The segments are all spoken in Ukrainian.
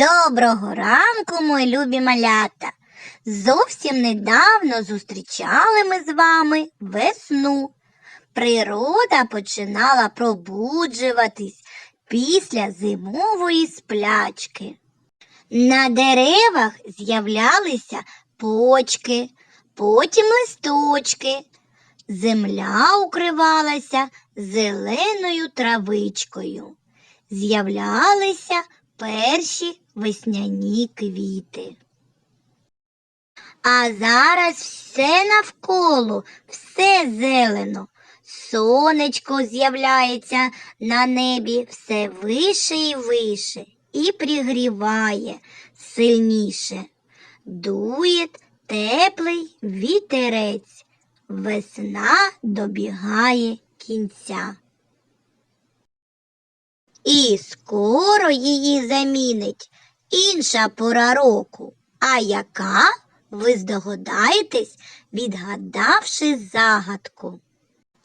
Доброго ранку, мої любі малята. Зовсім недавно зустрічали ми з вами весну. Природа починала пробуджуватись після зимової сплячки. На деревах з'являлися почки, потім листочки. Земля укривалася зеленою травичкою. З'являлися перші весняні квіти. А зараз все навколо, все зелено. Сонечко з'являється на небі все вище і вище і пригріває сильніше. Дує теплий вітерець. Весна добігає кінця. І скоро її замінить інша пора року. А яка? Ви здогадаєтесь, відгадавши загадку.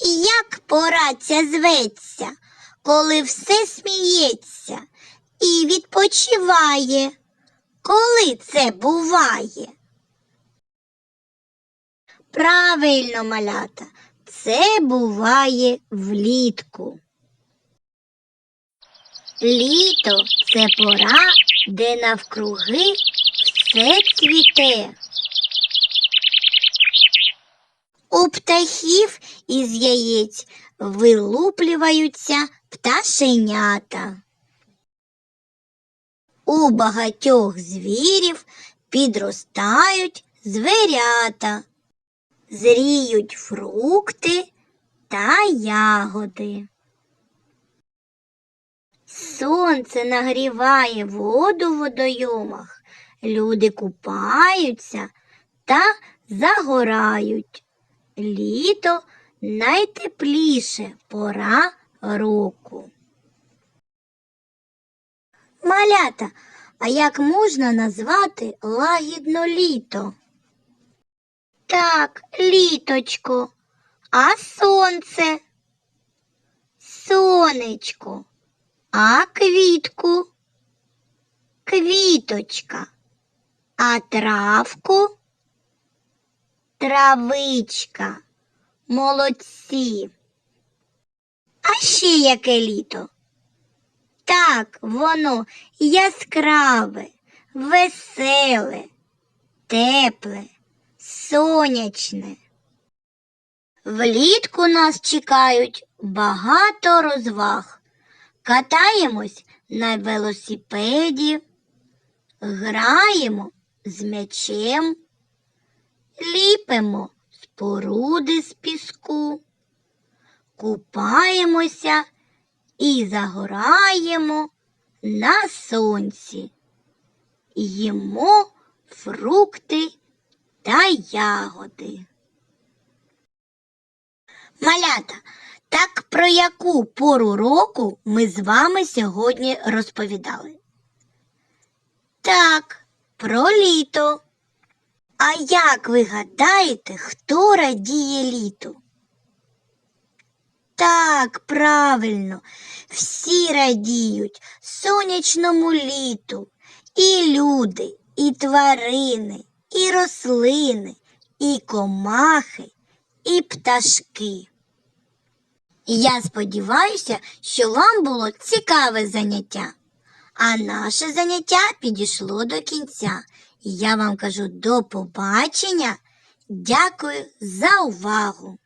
І як пора ця зветься, коли все сміється і відпочиває? Коли це буває? Правильно, малята, це буває влітку. Літо це пора, де навкруги все цвіте. У птахів із яєць вилуплюються пташенята. У багатьох звірів підростають звірята, зріють фрукти та ягоди. Сонце нагріває воду в водойомах, люди купаються та загорають. Літо найтепліше пора року. Малята, а як можна назвати лагідно літо? Так, літочко, а сонце? Сонечко. А квітку? Квіточка. А травку? Травичка. Молодці. А ще яке літо? Так, воно яскраве, веселе, тепле, сонячне. Влітку нас чекають багато розваг. Катаємось на велосипеді, граємо з м'ячем, ліпимо споруди з піску, купаємося і загораємо на сонці, їмо фрукти та ягоди. Малята, так про яку пору року ми з вами сьогодні розповідали? Так, про літо. А як ви гадаєте, хто радіє літу? Так, правильно, всі радіють сонячному літу. І люди, і тварини, і рослини, і комахи, і пташки. Я сподіваюся, що вам було цікаве заняття. А наше заняття підійшло до кінця. І я вам кажу до побачення. Дякую за увагу!